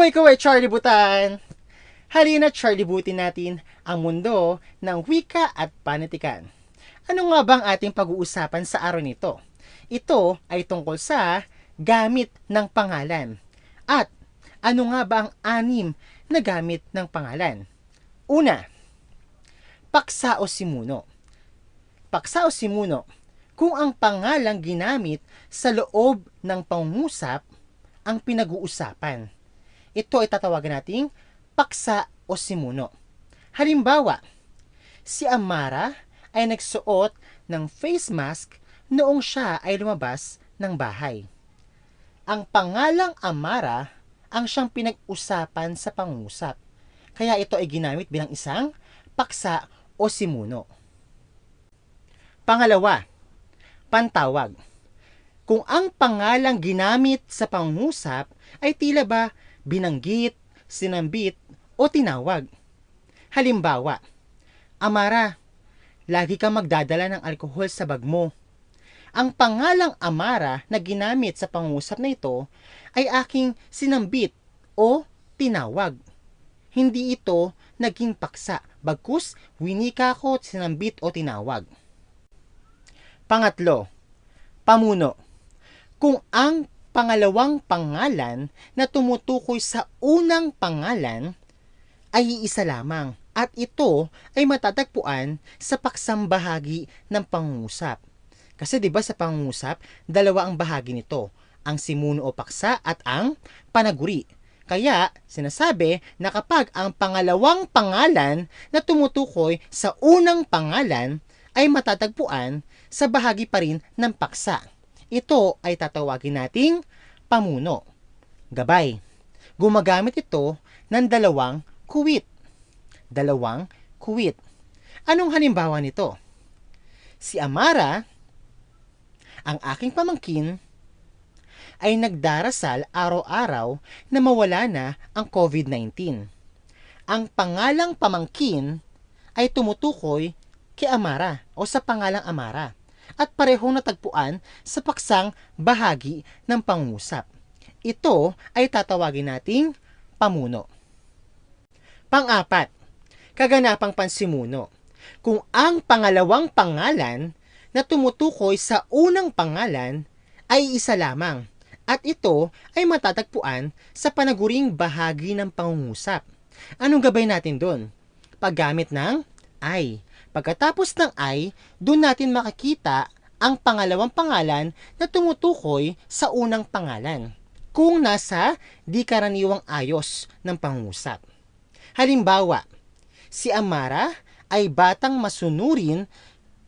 Kaway-kaway, Charlie Butan! Halina, Charlie Butin natin ang mundo ng wika at panitikan. Ano nga ba ang ating pag-uusapan sa araw nito? Ito ay tungkol sa gamit ng pangalan. At ano nga ba ang anim na gamit ng pangalan? Una, paksa o simuno. Paksa o simuno, kung ang pangalang ginamit sa loob ng pangungusap ang pinag-uusapan ito ay tatawagan nating paksa o simuno. Halimbawa, si Amara ay nagsuot ng face mask noong siya ay lumabas ng bahay. Ang pangalang Amara ang siyang pinag-usapan sa pangusap. Kaya ito ay ginamit bilang isang paksa o simuno. Pangalawa, pantawag. Kung ang pangalang ginamit sa pangusap ay tila ba binanggit, sinambit, o tinawag. Halimbawa, Amara, lagi kang magdadala ng alkohol sa bag mo. Ang pangalang Amara na ginamit sa pangusap na ito ay aking sinambit o tinawag. Hindi ito naging paksa, bagkus winika ko sinambit o tinawag. Pangatlo, pamuno. Kung ang pangalawang pangalan na tumutukoy sa unang pangalan ay iisa lamang at ito ay matatagpuan sa paksang bahagi ng pangungusap. Kasi 'di ba sa pangungusap, dalawa ang bahagi nito, ang simuno o paksa at ang panaguri. Kaya sinasabi na kapag ang pangalawang pangalan na tumutukoy sa unang pangalan ay matatagpuan sa bahagi pa rin ng paksa. Ito ay tatawagin nating pamuno. Gabay. Gumagamit ito ng dalawang kuwit. Dalawang kuwit. Anong halimbawa nito? Si Amara, ang aking pamangkin, ay nagdarasal araw-araw na mawala na ang COVID-19. Ang pangalang pamangkin ay tumutukoy kay Amara o sa pangalang Amara at parehong natagpuan sa paksang bahagi ng pangusap. Ito ay tatawagin nating pamuno. Pang-apat, kaganapang pansimuno. Kung ang pangalawang pangalan na tumutukoy sa unang pangalan ay isa lamang at ito ay matatagpuan sa panaguring bahagi ng pangungusap. Anong gabay natin doon? Paggamit ng I. Pagkatapos ng I, doon natin makikita ang pangalawang pangalan na tumutukoy sa unang pangalan kung nasa di karaniwang ayos ng pangusap. Halimbawa, si Amara ay batang masunurin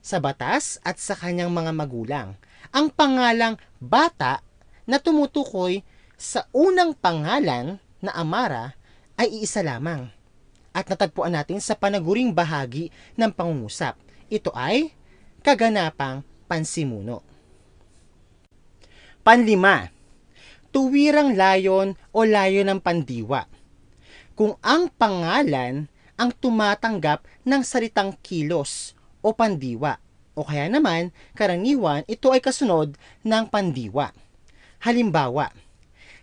sa batas at sa kanyang mga magulang. Ang pangalang bata na tumutukoy sa unang pangalan na Amara ay iisa lamang at natagpuan natin sa panaguring bahagi ng pangungusap. Ito ay kaganapang pansimuno. Panlima, tuwirang layon o layon ng pandiwa. Kung ang pangalan ang tumatanggap ng salitang kilos o pandiwa, o kaya naman, karaniwan, ito ay kasunod ng pandiwa. Halimbawa,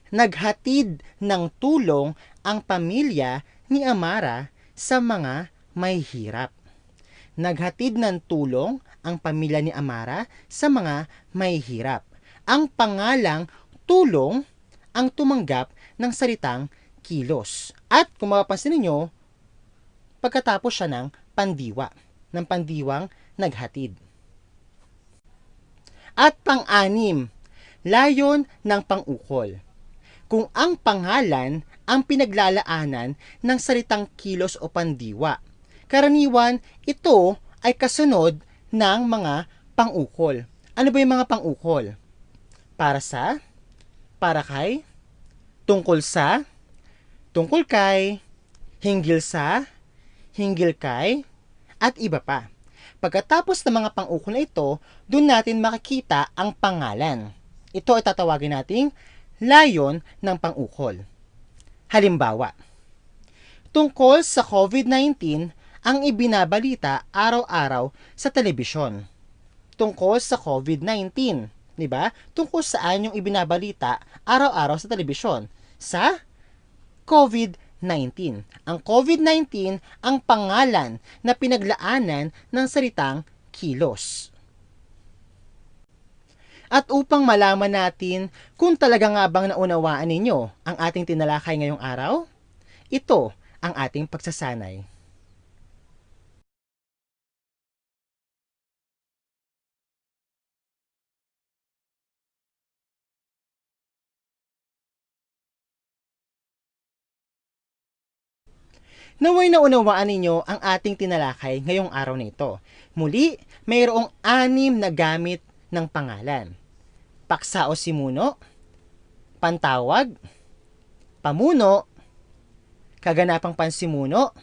naghatid ng tulong ang pamilya ni Amara sa mga may hirap. Naghatid ng tulong ang pamilya ni Amara sa mga may hirap. Ang pangalang tulong ang tumanggap ng salitang kilos. At kung mapapansin ninyo, pagkatapos siya ng pandiwa, ng pandiwang naghatid. At pang-anim, layon ng pang-ukol. Kung ang pangalan ang pinaglalaanan ng salitang kilos o pandiwa. Karaniwan, ito ay kasunod ng mga pangukol. Ano ba yung mga pangukol? Para sa, para kay, tungkol sa, tungkol kay, hinggil sa, hinggil kay, at iba pa. Pagkatapos ng mga pangukol na ito, doon natin makikita ang pangalan. Ito ay tatawagin nating layon ng pangukol. Halimbawa, tungkol sa COVID-19 ang ibinabalita araw-araw sa telebisyon. Tungkol sa COVID-19, di ba? Tungkol saan yung ibinabalita araw-araw sa telebisyon? Sa COVID-19. Ang COVID-19 ang pangalan na pinaglaanan ng salitang kilos. At upang malaman natin kung talaga nga bang naunawaan ninyo ang ating tinalakay ngayong araw, ito ang ating pagsasanay. Naway naunawaan ninyo ang ating tinalakay ngayong araw na ito. Muli, mayroong anim na gamit ng pangalan. Paksa o simuno, pantawag, pamuno, kaganapang pansimuno,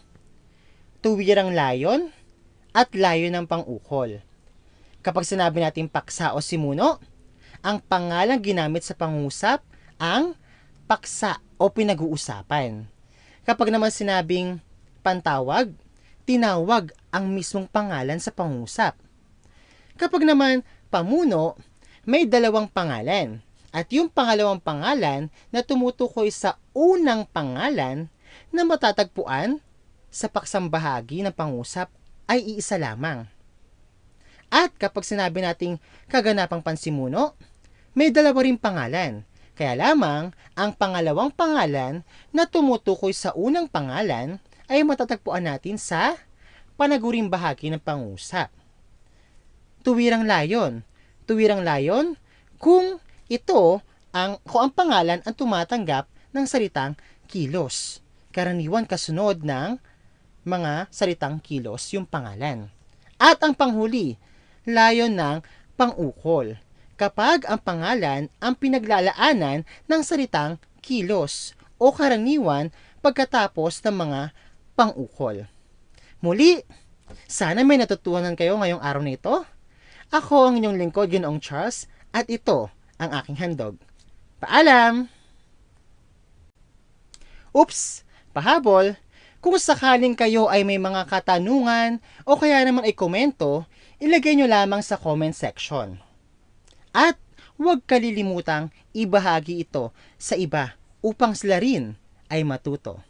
tuwirang layon, at layon ng pangukol. Kapag sinabi natin paksa o simuno, ang pangalang ginamit sa pangusap ang paksa o pinag-uusapan. Kapag naman sinabing pantawag, tinawag ang mismong pangalan sa pangusap. Kapag naman pamuno, may dalawang pangalan. At yung pangalawang pangalan na tumutukoy sa unang pangalan na matatagpuan sa paksang bahagi ng pangusap ay iisa lamang. At kapag sinabi nating kaganapang pansimuno, may dalawa ring pangalan. Kaya lamang, ang pangalawang pangalan na tumutukoy sa unang pangalan ay matatagpuan natin sa panaguring bahagi ng pangusap. Tuwirang layon. Tuwirang layon kung ito ang kung ang pangalan ang tumatanggap ng salitang kilos. Karaniwan kasunod ng mga salitang kilos yung pangalan. At ang panghuli, layon ng pangukol. Kapag ang pangalan ang pinaglalaanan ng salitang kilos o karaniwan pagkatapos ng mga pangukol. Muli, sana may natutunan kayo ngayong araw na ito. Ako ang inyong lingkod, Ginoong Charles, at ito ang aking handog. Paalam! Oops! Pahabol! Kung sakaling kayo ay may mga katanungan o kaya naman ay komento, ilagay nyo lamang sa comment section. At huwag kalilimutang ibahagi ito sa iba upang sila rin ay matuto.